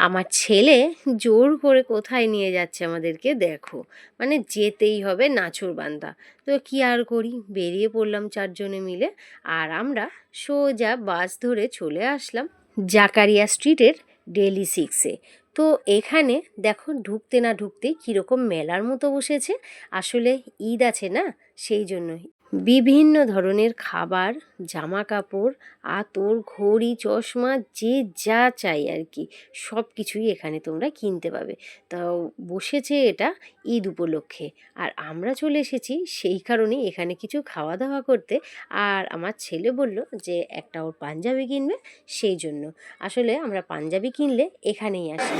আমার ছেলে জোর করে কোথায় নিয়ে যাচ্ছে আমাদেরকে দেখো। মানে যেতেই হবে নাচুর বান্দা তো কি আর করি? বেরিয়ে পড়লাম চারজনে মিলে আর আমরা সোজা বাস ধরে চলে আসলাম জাকারিয়া স্ট্রিটের ডেলি সিক্সে। তো এখানে দেখো ঢুকতে না ঢুকতেই কীরকম মেলার মতো বসেছে। আসলে ঈদ আছে না? সেই জন্যই। বিভিন্ন ধরনের খাবার জামা কাপড় আতর, ঘড়ি, চশমা, যে যা চাই আর কি, সব কিছুই এখানে তোমরা কিনতে পাবে। তাও বসেছে এটা ঈদ উপলক্ষে। আর আমরা চলে এসেছি সেই কারণেই এখানে কিছু খাওয়া দাওয়া করতে। আর আমার ছেলে বলল যে একটা ওর পাঞ্জাবি কিনবে, সেই জন্য। আসলে আমরা পাঞ্জাবি কিনলে এখানেই আসি।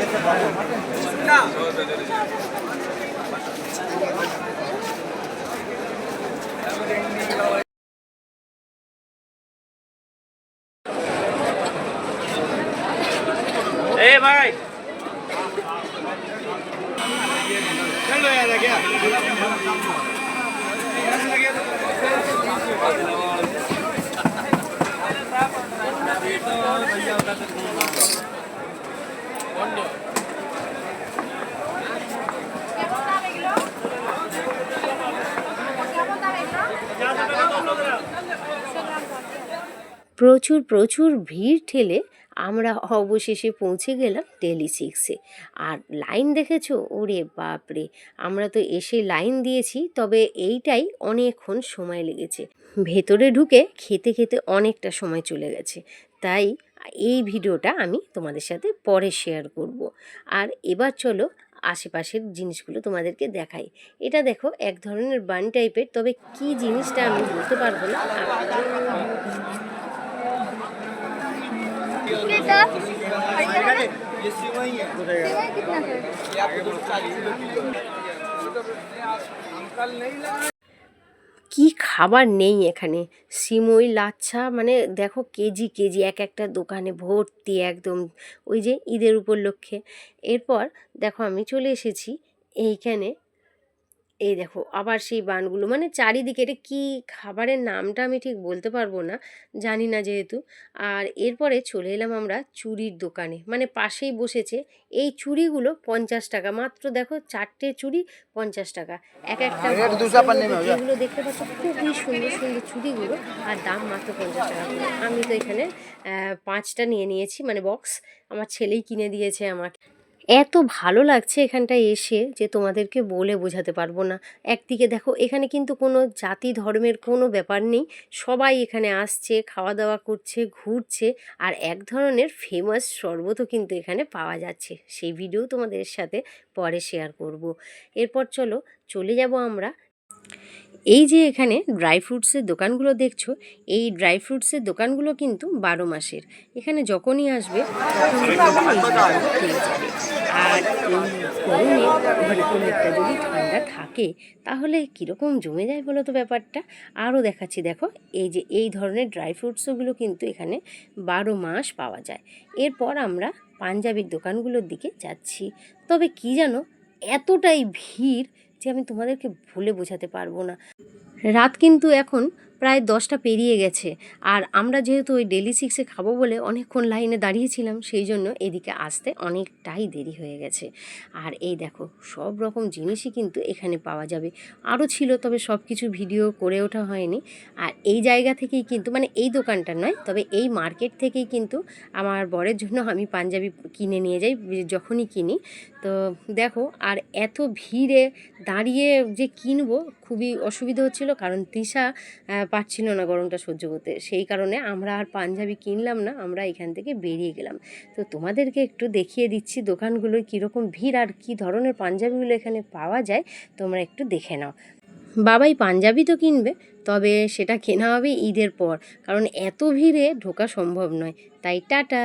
প্রচুর প্রচুর ভিড় ঠেলে আমরা অবশেষে পৌঁছে গেলাম ডেলি সিক্সে আর লাইন দেখেছ? ওরে বাপরে! আমরা তো এসে লাইন দিয়েছি, তবে এইটাই অনেকক্ষণ সময় লেগেছে। ভেতরে ঢুকে খেতে খেতে অনেকটা সময় চলে গেছে। তাই এই ভিডিওটা আমি তোমাদের সাথে পরে শেয়ার করব। আর এবার চলো আশেপাশের জিনিসগুলো তোমাদেরকে দেখাই। এটা দেখো, এক ধরনের বান টাইপের তবে কি জিনিসটা আমি বলতে পারব না? कितना ये सिवई है कितना है ये आपको दो सौ चालीस रुपये किलो अंकल नहीं लगा কি খাবার নেই এখানে সিমই লাচ্ছা মানে দেখো কেজি কেজি এক একটা দোকানে ভর্তি একদম ওই যে ঈদের উপলক্ষে এরপর দেখো আমি চলে এসেছি এইখানে এই দেখো আবার সেই বানগুলো। মানে চারিদিকে এটা কী খাবারের নামটা আমি ঠিক বলতে পারব না জানি না যেহেতু। আর এরপরে চলে এলাম আমরা চুরির দোকানে। মানে পাশেই বসেছে এই চুড়িগুলো পঞ্চাশ টাকা। মাত্র দেখো চারটে চুড়ি পঞ্চাশ টাকা। এক একটা এগুলো দেখতে পাচ্ছ খুবই সুন্দর সুন্দর চুড়িগুলো আর দাম মাত্র পঞ্চাশ টাকা আমি তো এখানে পাঁচটা নিয়ে নিয়েছি। মানে বক্স আমার ছেলেই কিনে দিয়েছে আমাকে। এত ভালো লাগছে এখানটায় এসে যে তোমাদেরকে বলে বোঝাতে পারব না। একদিকে দেখো, এখানে কিন্তু কোনো জাতি ধর্মের কোনো ব্যাপার নেই। সবাই এখানে আসছে খাওয়া দাওয়া করছে, ঘুরছে আর এক ধরনের ফেমাস শরবতও কিন্তু এখানে পাওয়া যাচ্ছে। সেই ভিডিও তোমাদের সাথে পরে শেয়ার করব। এরপর চলো, চলে যাব আমরা এই যে এখানে ড্রাই ফ্রুটসের দোকানগুলো দেখছ, এই ড্রাই ফ্রুটসের দোকানগুলো কিন্তু বারো মাসের। এখানে যখনই আসবে আর গরমে এরকম একটা যদি ঠান্ডা থাকে, তাহলে কীরকম জমে যায় বলো তো ব্যাপারটা? আরও দেখাচ্ছি, দেখো, এই যে এই ধরনের ড্রাই ফ্রুটসগুলো কিন্তু এখানে বারো মাস পাওয়া যায়। এরপর আমরা পাঞ্জাবির দোকানগুলোর দিকে যাচ্ছি। তবে কি জানো, এতটাই ভিড় যে আমি তোমাদেরকে ভুলে বোঝাতে পারব না। রাত কিন্তু এখন প্রায় দশটা পেরিয়ে গেছে। আর আমরা যেহেতু ওই ডেলি সিক্সে খাব বলে অনেকক্ষণ লাইনে দাঁড়িয়েছিলাম, সেই জন্য এদিকে আসতে অনেকটাই দেরি হয়ে গেছে। আর এই দেখো, সব রকম জিনিসই কিন্তু এখানে পাওয়া যাবে। আরও ছিল, তবে সব কিছু ভিডিও করে ওঠা হয়নি। আর এই জায়গা থেকেই কিন্তু মানে এই দোকানটা নয়, তবে এই মার্কেট থেকেই কিন্তু আমার বরের জন্য আমি পাঞ্জাবি কিনে নিয়ে যাই যখনই কিনি। তো দেখো, আর এত ভিড়ে দাঁড়িয়ে যে কিনবো খুবই অসুবিধা হচ্ছিল, কারণ তৃষা পারছিল না গরমটা সহ্য করতে। সেই কারণে আমরা আর পাঞ্জাবি কিনলাম না, আমরা এখান থেকে বেরিয়ে গেলাম। তো তোমাদেরকে একটু দেখিয়ে দিচ্ছি দোকানগুলোয় কীরকম ভিড় আর কী ধরনের পাঞ্জাবিগুলো এখানে পাওয়া যায়, তোমরা একটু দেখে নাও। বাবাই পাঞ্জাবি তো কিনবে, তবে সেটা কেনা হবে ঈদের পর, কারণ এত ভিড়ে ঢোকা সম্ভব নয়। তাই টাটা!